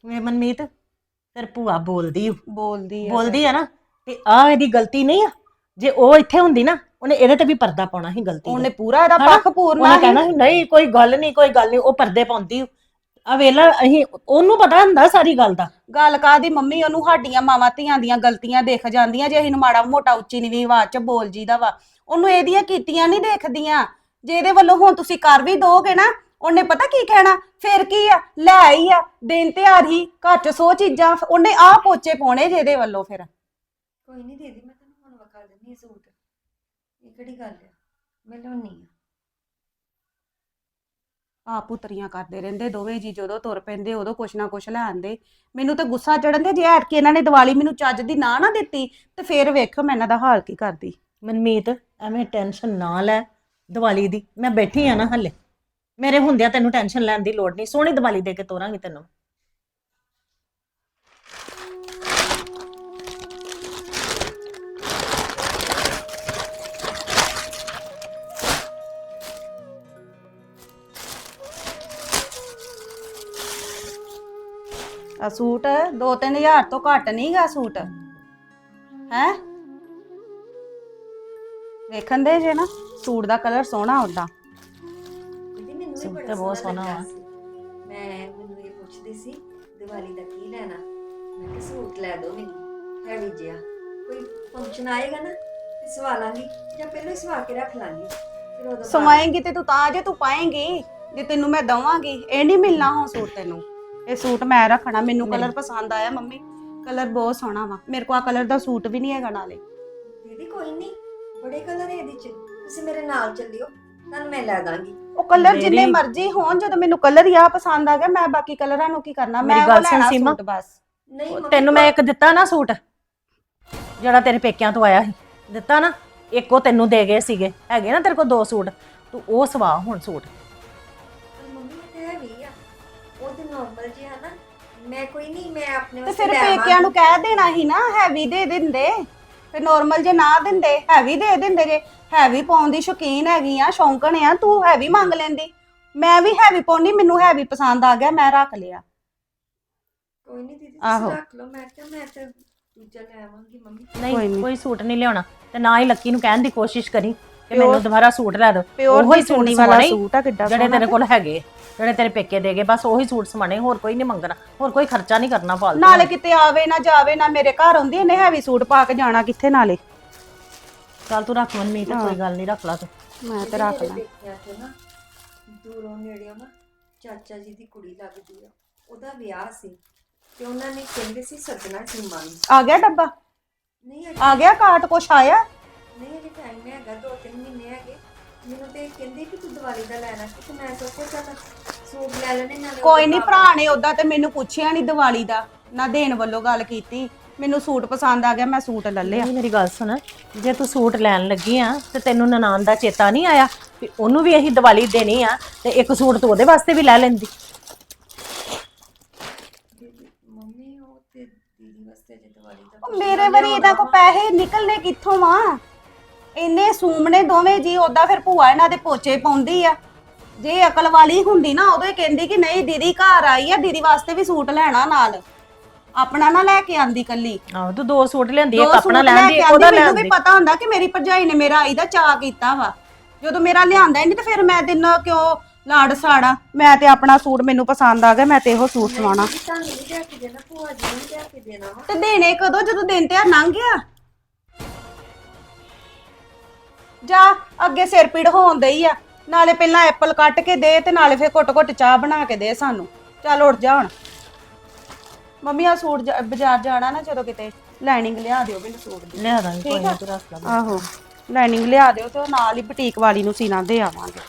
ਵੇ ਮਨਮੀਤ ਤੇਰ ਭੂਆ ਬੋਲਦੀ ਓ। ਬੋਲਦੀ ਆ ਬੋਲਦੀ ਆ ਨਾ ਤੇ ਆ ਇਹਦੀ ਗਲਤੀ ਨਹੀਂ ਆ। ਜੇ ਉਹ ਇੱਥੇ ਹੁੰਦੀ ਨਾ ਉਹਨੇ ਇਹਦੇ ਤੇ ਵੀ ਪਰਦਾ ਪਾਉਣਾ ਸੀ ਗਲਤੀ ਦਾ। ਉਹਨੇ ਪੂਰਾ ਇਹਦਾ ਹਨਾ? ਪੱਖ ਪੂਰਨਾ ਉਹਨੇ ਸੀ ਕਹਿਣਾ ਸੀ ਨਹੀਂ ਕੋਈ ਗੱਲ ਨਹੀਂ ਕੋਈ ਗੱਲ ਨਹੀਂ ਉਹ ਪਰਦੇ ਪਾਉਂਦੀ। ਆ ਵੇਲਾ ਅਸੀਂ ਉਹਨੂੰ ਪਤਾ ਹੁੰਦਾ ਸਾਰੀ ਗੱਲ ਦਾ। ਗੱਲ ਕਾਦੀ ਮੰਮੀ ਉਹਨੂੰ ਸਾਡੀਆਂ ਮਾਵਾਂ ਧੀਆਂ ਦੀਆਂ ਗਲਤੀਆਂ ਦਿਖ ਜਾਂਦੀਆਂ। ਜੇ ਅਸੀਂ ਨੂੰ ਮਾੜਾ ਮੋਟਾ ਉੱਚੀ ਨੀਵੀਂ ਆਵਾਜ਼ ਚ ਬੋਲ ਜੀਦਾ ਵਾ। ਉਹਨੂੰ ਇਹਦੀਆਂ ਕੀਤੀਆਂ ਨਹੀਂ ਦੇਖਦੀਆਂ। ਜੇ ਇਹਦੇ ਵੱਲੋਂ ਹੁਣ ਤੁਸੀਂ ਕਰ ਵੀ ਦੋਗੇ ਨਾ ਉਹਨੇ ਪਤਾ ਕੀ ਕਹਿਣਾ? ਫਿਰ ਕੀ ਆ? ਲੈ ਆਈ ਆ ਦਿਨ ਤਿਉਹਾਰ ਹੀ ਘਰ ਚ ਸੋ ਚੀਜ਼ਾਂ ਉਹਨੇ ਆਹ ਪੋਚੇ ਪਾਉਣੇ ਜੇ ਇਹਦੇ ਵੱਲੋਂ ਫਿਰ। ਕੋਈ ਨਹੀਂ ਦੀਦੀ ਮੈਂ ਤੈਨੂੰ ਹੁਣ ਵਿਖਾ ਦਿੰਦੀ ਹਾਂ ਸੂਟ। ਇਹ ਕਿਹੜੀ ਗੱਲ ਆ? ਮੈਂ ਲਿਆਉਣੀ ਆ। ਪੁੱਤਰੀਆਂ ਕਰਦੇ ਰਹਿੰਦੇ ਦੋਵੇਂ ਜੀ ਜਦੋਂ ਤੁਰ ਪੈਂਦੇ ਉਦੋਂ ਕੁਛ ਨਾ ਕੁਛ ਲੈ ਆਂਦੇ। ਮੈਨੂੰ ਤੇ ਗੁੱਸਾ ਚੜਨ ਦੇ ਜੇ ਐਤਕੀ ਇਹਨਾਂ ਨੇ ਦੀਵਾਲੀ ਮੈਨੂੰ ਚੱਜ ਦੀ ਨਾ ਨਾ ਦਿੱਤੀ ਤੇ ਫਿਰ ਵੇਖੋ ਮੈਂ ਇਹਨਾਂ ਦਾ ਹਾਲ ਕੀ ਕਰਦੀ। ਮਨਮੀਤ ਐਵੇਂ ਟੈਨਸ਼ਨ ਨਾ ਲੈ ਦੀਵਾਲੀ ਦੀ ਮੈਂ ਬੈਠੀ ਆ ਨਾ ਹੱਲੇ। ਮੇਰੇ ਹੁੰਦਿਆਂ ਤੈਨੂੰ ਟੈਨਸ਼ਨ ਲੈਣ ਦੀ ਲੋੜ ਨਹੀਂ, ਸੋਹਣੀ ਦੀਵਾਲੀ ਦੇ ਕੇ ਤੋਰਾਂਗੀ ਤੈਨੂੰ। ਆ ਸੂਟ 2-3000 ਤੋਂ ਘੱਟ ਨਹੀਂਗਾ ਸੂਟ। ਹੈ? ਵੇਖਣ ਦੇ ਜੇ ਨਾ, ਸੂਟ ਦਾ ਕਲਰ ਸੋਹਣਾ ਹੁੰਦਾ ਮੈਨੂੰ ਵੀ ਸੂਟ ਬੜਾ ਤਾਂ ਬਹੁਤ ਸੋਹਣਾ ਲੱਗਾ ਸੀ। ਮੈਂ ਮੈਨੂੰ ਇਹ ਪੁੱਛਦੀ ਸੀ ਦੀਵਾਲੀ ਦਾ ਕੀ ਲੈਣਾ? ਮੈਂ ਕਿਹਾ ਸੂਟ ਲੈ ਦਿਓ ਮੈਨੂੰ ਹੈਵੀ ਜਿਹਾ। ਕੋਈ ਫੰਕਸ਼ਨ ਆਏਗਾ ਨਾ ਤੇ ਸਵਾ ਲਾਂਗੀ ਜਾਂ ਪਹਿਲਾਂ ਹੀ ਸਵਾ ਕੇ ਰੱਖ ਲਾਂਗੀ। ਫਿਰ ਉਦੋਂ ਪਾ- ਸਵਾਏਂਗੀ ਤੇ ਤੂੰ ਤਾਂ ਜੇ ਤੂੰ ਪਾਏਂਗੀ ਜੇ ਤੈਨੂੰ ਮੈਂ ਦਵਾਂਗੀ ਇਹ ਨਹੀਂ ਮਿਲਣਾ ਹੁਣ ਸੂਟ ਤੈਨੂੰ। ਇਹ ਸੂਟ ਮੈਂ ਰੱਖਣਾ ਮੈਨੂੰ। ਕਲਰ ਪਸੰਦ ਆਇਆ ਮੰਮੀ। ਕਲਰ ਬਹੁਤ ਸੋਹਣਾ ਵਾ। ਮੇਰੇ ਕੋਲ ਆ ਕਲਰ ਦਾ ਸੂਟ ਵੀ ਨਹੀਂ ਹੈਗਾ ਨਾਲੇ। ਦੀਦੀ ਕੋਈ ਨਹੀਂ। ਬੜੇ ਕਲਰ ਹੈ ਇਹਦੇ ਚ। ਤੁਸੀਂ ਮੇਰੇ ਨਾਲ ਚੱਲਿਓ ਤੁਹਾਨੂੰ ਮੈਂ ਲੈ ਦਾਂਗੀ। ਉਹ ਕਲਰ ਜਿੰਨੇ ਮੇਰੀ- ਮਰਜ਼ੀ ਹੋਣ ਜਦੋਂ ਮੈਨੂੰ ਕਲਰ ਹੀ ਆ ਪਸੰਦ ਆ ਗਿਆ ਮੈਂ ਬਾਕੀ ਕਲਰਾਂ ਨੂੰ ਕੀ ਕਰਨਾ? ਮੈਂ ਮੇਰੀ ਉਹ ਗੱਲ ਸੁਣ ਲੈਣਾ ਸੀਮਾ। ਸੂਟ ਬਸ। ਨਹੀਂ ਮੰਮੀ, ਤੈਨੂੰ ਮੈਂ ਇੱਕ ਦਿੱਤਾ ਨਾ ਸੂਟ ਜਿਹੜਾ ਤੇਰੇ ਪੇਕਿਆਂ ਤੋਂ ਆਇਆ ਸੀ। ਦਿੱਤਾ ਨਾ? ਇੱਕ ਉਹ ਤੈਨੂੰ ਦੇ ਗਏ ਸੀਗੇ। ਹੈਗੇ ਨਾ ਤੇਰੇ ਕੋਲ ਦੋ ਸੂਟ। ਤੂੰ ਉਹ ਸਵਾ ਹੁਣ ਸੂਟ। ਪਰ ਮੰਮੀ ਇਹ ਤੇ ਹੈਵੀ ਆ। ਉਹ ਤੇ ਨਾਰਮਲ ਜਿਹਾ ਨਾ। ਮੈਂ ਕੋਈ ਨਹੀਂ ਮੈਂ ਆਪਣੇ ਤੇ ਵਾਸਤੇ ਫਿਰ ਲੈ ਪੇਕਿਆਂ ਨੂੰ ਕਹਿ ਦੇਣਾ ਸੀ ਨਾ ਹੈਵੀ ਦੇ ਦਿੰਦੇ। ਤੇ ਨਾਰਮਲ ਜੇ ਨਾ ਦਿੰਦੇ ਹੈਵੀ ਦੇ ਦਿੰਦੇ ਜੇ। ਹੈਵੀ ਪਾਉਣ ਦੀ ਸ਼ੌਕੀਨ ਹੈਗੀ ਆ ਸ਼ੌਂਕਣ ਆ ਤੂੰ ਹੈਵੀ ਮੰਗ ਲੈਂਦੀ। ਮੈਂ ਵੀ ਹੈਵੀ ਪਾਉਣੀ ਮੈਨੂੰ ਹੈਵੀ ਪਸੰਦ ਆ ਗਿਆ ਮੈਂ ਰੱਖ ਲਿਆ। ਕੋਈ ਨਹੀਂ ਦੀਦੀ ਆਹੋ। ਤੁਸੀਂ ਰੱਖ ਲਓ ਮੈਂ ਕਿਹਾ ਮੈਂ ਤੇ ਦੂਜਾ ਲੈ ਆਵਾਂਗੀ ਮੰਮੀ। ਕੋਈ ਨਹੀਂ ਨੀ। ਕੋਈ ਸੂਟ ਨਹੀਂ ਲਿਆਉਣਾ ਤੇ ਨਾ ਹੀ ਲੱਕੀ ਨੂੰ ਕਹਿਣ ਦੀ ਕੋਸ਼ਿਸ਼ ਕਰੀ। ਕਿ ਮੈਨੂੰ ਦੁਬਾਰਾ ਸੂਟ ਲੈ ਦਿਓ। ਪਿਓਰ ਉਹੀ ਦੀ ਚੁੰਨੀ ਵਾਲਾ ਸੂਟ ਆ ਕਿੱਡਾ ਜਿਹੜੇ ਤੇਰੇ ਕੋਲ ਹੈਗੇ ਜਿਹੜੇ ਤੇਰੇ ਪੇਕੇ ਦੇਗੇ ਬਸ ਉਹੀ ਸੂਟ ਸਮਾਣੇ ਹੋਰ ਕੋਈ ਨਹੀਂ ਮੰਗਣਾ ਹੋਰ ਕੋਈ ਖਰਚਾ ਨਹੀਂ ਕਰਨਾ ਫਾਲਤੂ ਨਾਲੇ ਕਿਤੇ ਆਵੇ ਨਾ ਜਾਵੇ ਨਾ ਮੇਰੇ ਘਰ ਆਉਂਦੀ ਇਹਨੇ ਹੈਵੀ ਸੂਟ ਪਾ ਕੇ ਜਾਣਾ ਕਿੱਥੇ ਨਾਲੇ? ਚੱਲ ਤੂੰ ਰੱਖ ਮਨਮੀਤ ਹਾਂ। ਕੋਈ ਗੱਲ ਨਹੀਂ ਰੱਖ ਲਾ ਤੂੰ। ਮੈਂ ਤੇ ਰੱਖ ਲਾਂ। ਪੇਕਿਆਂ ਚੋਂ ਨਾ ਦੂਰੋਂ ਨੇੜਿਓਂ ਨਾ ਚਾਚਾ ਜੀ ਦੀ ਕੁੜੀ ਲੱਗਦੀ ਆ। ਉਹਦਾ ਵਿਆਹ ਸੀ ਤੇ ਉਹਨਾਂ ਨੇ ਕਹਿੰਦੇ ਸੀ ਸੱਜਣਾ ਸੀਮਾ ਨੂੰ। ਆ ਗਿਆ ਡੱਬਾ? ਨਹੀਂ ਆ ਗਿਆ ਕਾਟ ਕੁਛ ਆਇਆ? ਨਹੀਂ ਅਜੇ ਟਾਈਮ ਹੈਗਾ ਦੋ ਤਿੰਨ ਮਹੀਨੇ ਹੈਗੇ। ਮੈਨੂੰ ਤੇ ਕਹਿੰਦੇ ਕਿ ਤੂੰ ਦੀਵਾਲੀ ਦਾ ਲੈਣਾ ਤੇ ਮੈਂ ਸੋਚਿਆ ਚੱਲ ਸੂਟ ਲੈ ਲੈਣੇ ਨਾਲੇ ਕੋਈ ਨਹੀਂ ਭਰਾ ਨੇ ਉਦਾਂ ਤੇ ਮੈਨੂੰ ਪੁੱਛਿਆ ਨਹੀਂ ਦੀਵਾਲੀ ਦਾ ਨਾ ਦੇਣ ਵੱਲੋਂ ਗੱਲ ਕੀਤੀ। ਮੈਨੂੰ ਸੂਟ ਪਸੰਦ ਆ ਗਿਆ ਮੈਂ ਸੂਟ ਲੈ ਲਿਆ। ਨਹੀਂ ਮੇਰੀ ਗੱਲ ਸੁਣ ਜੇ ਤੂੰ ਸੂਟ ਲੈਣ ਲੱਗੀ ਆ ਤੇ ਤੈਨੂੰ ਨਨਾਣ ਦਾ ਚੇਤਾ ਨਹੀਂ ਆਇਆ ਵੀ ਉਹਨੂੰ ਵੀ ਇਹੀ ਦੀਵਾਲੀ ਦੇਣੀ ਆ ਤੇ ਇੱਕ ਸੂਟ ਤੂੰ ਉਹਦੇ ਵਾਸਤੇ ਵੀ ਲੈ ਲੈਂਦੀ। ਦੀਦੀ ਮੰਮੀ ਉਹ ਤੇ ਦੀਦੀ ਵਾਸਤੇ ਜੇ ਦੀਵਾਲੀ ਦਾ ਉਹ ਕੁਛ ਮੇਰੇ ਵਾਰੀ ਇਹਨਾਂ ਕੋ ਪੈਸੇ ਨਿਕਲਨੇ ਕਿੱਥੋਂ ਵਾ ਇੰਨੇ ਸੂਮਣੇ ਦੋਵੇਂ ਜੀ ਉਦਾਂ ਫਿਰ ਭੂਆ ਇਹਨਾਂ ਦੇ ਪੋਚੇ ਪਾਉਂਦੀ ਆ। ਜੇ ਅਕਲ ਵਾਲੀ ਹੁੰਦੀ ਨਾ ਉਦੋਂ ਹੀ ਕਹਿੰਦੀ ਕਿ ਨਹੀਂ ਦੀਦੀ ਘਰ ਆਈ ਆ ਦੀਦੀ ਵਾਸਤੇ ਵੀ ਸੂਟ ਲੈਣਾ ਨਾਲ। ਆਪਣਾ ਨਾ ਲੈ ਕੇ ਆਂਦੀ ਕੱਲੀ। ਆਹੋ ਤੂੰ ਦੋ ਸੂਟ ਲੈਂਦੀ ਦੋ ਇੱਕ ਆਪਣਾ ਲੈਂਦੀ ਉਹਦਾ ਮੈਨੂੰ ਵੀ ਲੈਂਦੀ ਪਤਾ ਹੁੰਦਾ ਕਿ ਮੇਰੀ ਭਰਜਾਈ ਨੇ ਮੇਰਾ ਆਈ ਦਾ ਚਾਅ ਕੀਤਾ ਵਾ। ਜਦੋਂ ਮੇਰਾ ਲਿਆਂਦਾ ਹੀ ਨਹੀਂ ਤੇ ਫਿਰ ਮੈਂ ਦਿਨ ਕਿਉਂ ਲਾੜ ਸਾੜਾ ਮੈਂ ਤੇ ਆਪਣਾ ਸੂਟ ਮੈਨੂੰ ਪਸੰਦ ਆ ਗਿਆ ਮੈਂ ਤੇ ਇਹੋ ਸੂਟ ਸਵਾਣਾ ਦੀਦੀ ਤੁਹਾਨੂੰ ਨਹੀਂ ਲਿਆ ਕੇ ਦੇਣਾ ਭੂਆ ਜੀ ਨੂੰ ਲਿਆ ਕੇ ਦੇਣਾ ਵਾ। ਤੇ ਦੇਣੇ ਕਦੋਂ? ਜਦੋਂ ਦਿਨ ਤੇ ਲੰਘ ਗਿਆ। ਜਾ ਅੱਗੇ ਸਿਰ ਪੀੜ ਹੋਣ ਦਈ ਆ। ਨਾਲੇ ਪਹਿਲਾਂ ਐਪਲ ਕੱਟ ਕੇ ਦੇ ਤੇ ਨਾਲੇ ਫਿਰ ਘੁੱਟ-ਘੁੱਟ ਚਾਹ ਬਣਾ ਕੇ ਦੇ ਸਾਨੂੰ। ਚੱਲ ਉੱਠ ਜਾ ਹੁਣ। ਮੰਮੀ ਆ ਸੂਟ ਜਾ- ਬਾਜ਼ਾਰ ਜਾਣਾ ਨਾ ਜਦੋਂ ਕਿਤੇ ਲਾਈਨਿੰਗ ਲਿਆ ਦਿਓ ਮੈਨੂੰ ਸੂਟ ਦੀ। ਲਿਆ ਦਾਂਗੇ ਕੋਈ ਨਾ। ਤੂੰ ਰੱਖ ਲਾ ਆਹੋ ਲਾਈਨਿੰਗ ਲਿਆ ਦਿਓ ਤੇ ਉਹ ਨਾਲ ਹੀ ਬੁਟੀਕ ਵਾਲੀ ਨੂੰ ਸੀਨਾ ਦੇ ਆਵਾਂਗੇ।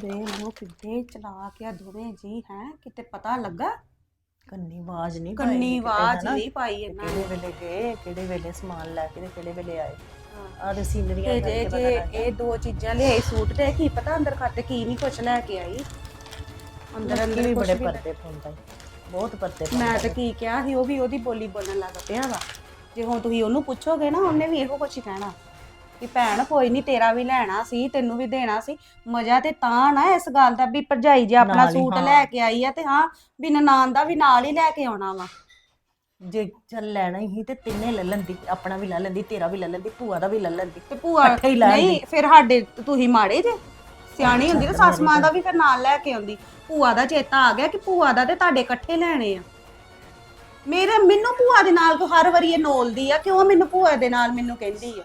ਦੇ ਲੋ ਕਿੱਡੇ ਚਲਾ ਕੇ ਆ ਦੋਵੇਂ ਜੀ ਹੈ? ਕਿਤੇ ਪਤਾ ਲੱਗਾ? ਕੰਨੀ ਆਵਾਜ਼ ਨਹੀਂ ਪਾਈ ਕੰਨੀ ਕਿਤੇ ਆਵਾਜ਼ ਹਨਾ। ਨਹੀਂ ਪਾਈ ਇਹਨਾਂ ਨੇ। ਕਿਹੜੇ ਵੇਲੇ ਗਏ ਕਿਹੜੇ ਵੇਲੇ ਸਮਾਨ ਲੈ ਕੇ ਤੇ ਕਿਹੜੇ ਵੇਲੇ ਆਏ? ਆ ਤੇ ਸੀਨਰੀਆਂ ਤੇ ਜੇ ਜੇ। ਇਹ ਦੋ ਚੀਜ਼ਾਂ ਲਿਆਈ ਸੂਟ ਤੇ ਕੀ ਪਤਾ ਅੰਦਰ ਖਾਤੇ ਕੀ ਨਹੀਂ ਕੁਛ ਲੈ ਕੇ ਆਈ। ਅੰਦਰ ਅੰਦਰ ਵੀ ਕੁਛ ਬੜੇ ਵੀ ਪਰਦੇ ਪਾਉਂਦਾ ਈ। ਬਹੁਤ ਪਰਦੇ ਮੈਂ ਪਾਉਂਦਾ ਤਾਂ ਕੀ ਕਿਹਾ ਸੀ ਉਹ ਵੀ ਉਹਦੀ ਬੋਲੀ ਬੋਲਣ ਲੱਗ ਪਿਆ ਵਾ। ਜੇ ਹੁਣ ਤੁਸੀਂ ਉਹਨੂੰ ਪੁੱਛੋਗੇ ਨਾ ਉਹਨੇ ਵੀ ਇਹੋ ਕੁਛ ਹੀ ਕਹਿਣਾ। ਕਿ ਭੈਣ ਕੋਈ ਨਹੀਂ ਤੇਰਾ ਵੀ ਲੈਣਾ ਸੀ ਤੈਨੂੰ ਵੀ ਦੇਣਾ ਸੀ। ਮਜ਼ਾ ਤੇ ਤਾਂ ਨਾ ਇਸ ਗੱਲ ਦਾ ਵੀ ਭਰਜਾਈ ਜੇ ਆਪਣਾ ਨਾਲ ਹੀ, ਸੂਟ ਹਾਂ। ਲੈ ਕੇ ਆਈ ਆ ਤੇ ਹਾਂ ਵੀ ਨਨਾਣ ਦਾ ਵੀ ਨਾਲ ਹੀ ਲੈ ਕੇ ਆਉਣਾ ਵਾ। ਜੇ ਚੱਲ ਲੈਣਾ ਹੀ ਤੇ ਤਿੰਨੇ ਲੈ ਲੈਂਦੀ ਆਪਣਾ ਵੀ ਲੈ ਲੈਂਦੀ ਤੇਰਾ ਵੀ ਲੈ ਲੈਂਦੀ ਭੂਆ ਦਾ ਵੀ ਲੈ ਲੈਂਦੀ ਤੇ ਭੂਆ ਇਕੱਠੇ ਹੀ ਲੈ ਨਹੀਂ। ਫਿਰ ਸਾਡੇ ਤੁਸੀਂ ਮਾੜੇ ਜੇ। ਸਿਆਣੀ ਹੁੰਦੀ ਅੱਛਾ, ਸੱਸ ਮਾਂ ਦਾ ਵੀ ਫਿਰ ਨਾਲ ਲੈ ਕੇ ਆਉਂਦੀ। ਭੂਆ ਦਾ ਚੇਤਾ ਆ ਗਿਆ ਕਿ ਭੂਆ ਦਾ ਤੇ ਤੁਹਾਡੇ ਇਕੱਠੇ ਲੈਣੇ ਆ। ਮੇਰੇ ਮੈਨੂੰ ਭੂਆ ਦੇ ਨਾਲ ਕਿਉਂ ਹਰ ਵਾਰੀ ਇਹ ਨੋਲਦੀ ਆ ਕਿਉਂ ਮੈਨੂੰ ਭੂਆ ਦੇ ਨਾਲ ਮੈਨੂੰ ਕਹਿੰਦੀ ਆ?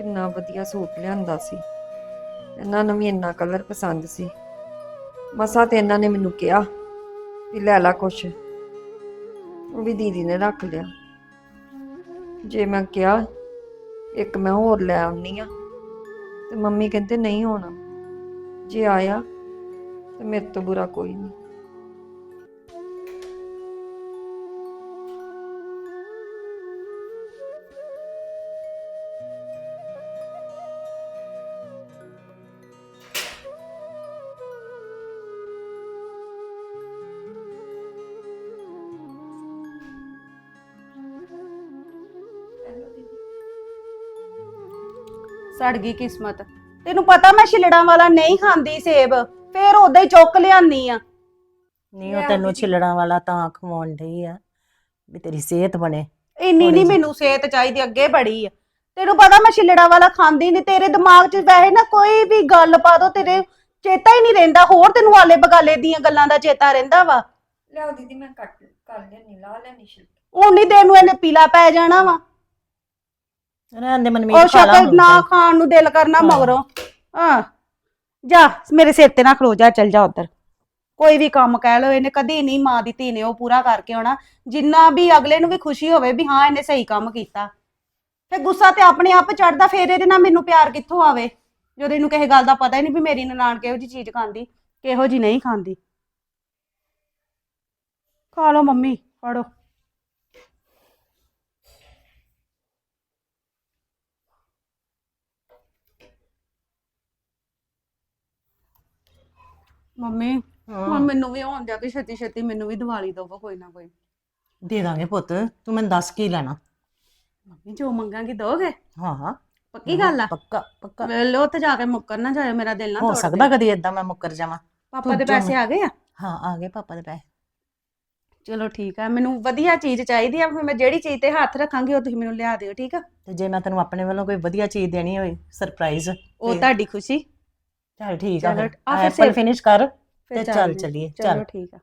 ਕਿੰਨਾ ਵਧੀਆ ਸੂਟ ਲਿਆਂਦਾ ਸੀ। ਇਹਨਾਂ ਨੂੰ ਵੀ ਇੰਨਾ ਕਲਰ ਪਸੰਦ ਸੀ। ਮਸਾ ਤੇ ਇਹਨਾਂ ਨੇ ਮੈਨੂੰ ਕਿਹਾ ਵੀ ਲੈ ਲਾ ਕੁਛ। ਉਹ ਵੀ ਦੀਦੀ ਨੇ ਰੱਖ ਲਿਆ। ਜੇ ਮੈਂ ਕਿਹਾ, ਇੱਕ ਮੈਂ ਹੋਰ ਲੈ ਆਉਣੀ ਆ ਤੇ ਮੰਮੀ ਕਹਿੰਦੇ ਨਹੀਂ ਹੋਣਾ। ਜੇ ਆਇਆ, ਤੇ ਮੇਰੇ ਤੋਂ ਬੁਰਾ ਕੋਈ ਨਹੀਂ। ਸੜ ਗਈ ਕਿਸਮਤ। ਤੈਨੂੰ ਪਤਾ ਮੈਂ ਛਿਲੜਾਂ ਵਾਲਾ ਨਹੀਂ ਖਾਂਦੀ ਸੇਬ ਫੇਰ ਉਦਾਂ ਹੀ ਚੁੱਕ ਲਿਆਨੀ ਆ। ਨਹੀਂ ਉਹ ਤੈਨੂੰ ਛਿਲੜਾਂ ਵਾਲਾ ਤਾਂ ਖਵਾਉਣ ਡਈ ਆ ਵੀ ਤੇਰੀ ਸਿਹਤ ਬਣੇ। ਇੰਨੀ ਨਹੀਂ। ਮੈਨੂੰ ਸਿਹਤ ਚਾਹੀਦੀ ਅੱਗੇ ਬੜੀ ਆ। ਤੈਨੂੰ ਪਤਾ ਮੈਂ ਛਿਲੜਾ ਵਾਲਾ ਖਾਂਦੀ ਨਹੀਂ ਤੇਰੇ ਦਿਮਾਗ 'ਚ ਵੈਸੇ ਨਾ ਕੋਈ ਵੀ ਗੱਲ ਪਾ ਦੋ ਤੇਰੇ ਚੇਤਾ ਹੀ ਨਹੀਂ ਰਹਿੰਦਾ ਹੋਰ ਤੈਨੂੰ ਆਲੇ ਬਗਾਲੇ ਦੀਆਂ ਗੱਲਾਂ ਦਾ ਚੇਤਾ ਰਹਿੰਦਾ ਵਾ। ਲਿਆਓ ਦੀਦੀ ਮੈਂ ਕੱਟ ਕਰ ਲੈਣੀ ਲਾ ਲੈਣੀ ਛਿਲਕੇ ਉਨੀ ਦੇਰ ਨੂੰ ਇਹਨੇ ਪੀਲਾ ਪੈ ਜਾਣਾ ਵਾ। ਰਹਿਣ ਦੇ ਮਨਮੀਤ ਉਹ ਖਾ ਲਾ ਸ਼ਕਲ ਹੁਣ ਨਾ ਤਾਂ। ਖਾਣ ਨੂੰ ਦਿਲ ਕਰਨਾ। ਮਗਰੋਂ। ਹਾਂ। ਜਾ ਮੇਰੇ ਸਿਰ ਤੇ ਨਾ ਖਲੋ ਜਾ ਚੱਲ ਜਾ ਉਧਰ। ਕੋਈ ਵੀ ਕੰਮ ਕਹਿ ਲੋ ਇਹਨੇ ਕਦੀ ਨਹੀਂ ਮਾਂ ਦੀ ਧੀ ਨੇ ਉਹ ਪੂਰਾ ਕਰਕੇ ਆਉਣਾ। ਜਿੰਨਾ ਵੀ ਅਗਲੇ ਨੂੰ ਵੀ ਖੁਸ਼ੀ ਹੋਵੇ ਵੀ ਹਾਂ ਇਹਨੇ ਸਹੀ ਕੰਮ ਕੀਤਾ। ਤੇ ਗੁੱਸਾ ਤੇ ਆਪਣੇ ਆਪ ਚੜਦਾ ਫੇਰ ਇਹਦੇ ਨਾਲ ਮੈਨੂੰ ਪਿਆਰ ਕਿੱਥੋਂ ਆਵੇ? ਜਦੋਂ ਇਹਨੂੰ ਕਿਸੇ ਗੱਲ ਦਾ ਪਤਾ ਹੀ ਨਹੀਂ ਵੀ ਮੇਰੀ ਨਨਾਣ ਕਿਹੋ ਜੀ ਚੀਜ਼ ਖਾਂਦੀ ਕਿਹੋ ਜੀ ਨਹੀਂ ਖਾਂਦੀ। ਖਾ ਲਓ ਮੰਮੀ ਫੜੋ। ਮੰਮੀ ਹਾਂ। ਹੁਣ ਮੈਨੂੰ ਵੀ ਹੋਣ ਜਾ ਕੇ ਛੇਤੀ ਛੇਤੀ ਮੈਨੂੰ ਵੀ ਦਿਵਾਲੀ ਦਵੋ ਕੋਈ ਨਾ ਕੋਈ। ਦੇ ਦਾਂਗੇ ਪੁੱਤ ਤੂੰ ਮੈਨੂੰ ਦੱਸ ਕੀ ਲੈਣਾ। ਮੰਮੀ ਜੋ ਮੰਗਾਂਗੀ ਦੋਗੇ? ਹਾਂ ਹਾਂ। ਪੱਕੀ ਗੱਲ ਆ? ਪੱਕਾ ਪੱਕਾ। ਵੇਲੋ ਉੱਥੇ ਜਾ ਕੇ ਮੁੱਕਰ ਨਾ ਜਾਇਓ ਮੇਰਾ ਦਿਲ ਨਾ ਹੋ ਸਕਦਾ। ਕਦੀ ਏਦਾਂ ਮੈਂ ਮੁੱਕਰ ਜਾਵਾਂ। ਪਾਪਾ ਦੇ ਪੈਸੇ ਆ ਗਏ ਆ? ਹਾਂ ਆ ਗਏ ਪਾਪਾ ਦੇ ਪੈਸੇ। ਚਲੋ ਠੀਕ ਆ ਮੈਨੂੰ ਵਧੀਆ ਚੀਜ਼ ਚਾਹੀਦੀ ਆ ਫਿਰ ਮੈਂ ਜਿਹੜੀ ਚੀਜ਼ ਤੇ ਹੱਥ ਰੱਖਾਂਗੀ ਉਹ ਤੁਸੀਂ ਮੈਨੂੰ ਲਿਆ ਦਿਓ ਠੀਕ ਆ? ਤੇ ਜੇ ਮੈਂ ਤੈਨੂੰ ਆਪਣੇ ਵੱਲੋਂ ਕੋਈ ਵਧੀਆ ਚੀਜ਼ ਦੇਣੀ ਹੋਵੇ ਸਰਪ੍ਰਾਈਜ਼ ਉਹ ਤੁਹਾਡੀ ਖੁਸ਼ੀ। ਚੱਲ ਠੀਕ ਆ ਚਲੋ, ਫਿਰ। ਆ ਫਿਰ ਐਪਲ ਫਿਨਿਸ਼ ਕਰ ਤੇ ਚੱਲ। ਚੱਲੀਏ ਚਲੋ ਚੱਲ। ਠੀਕ ਆ।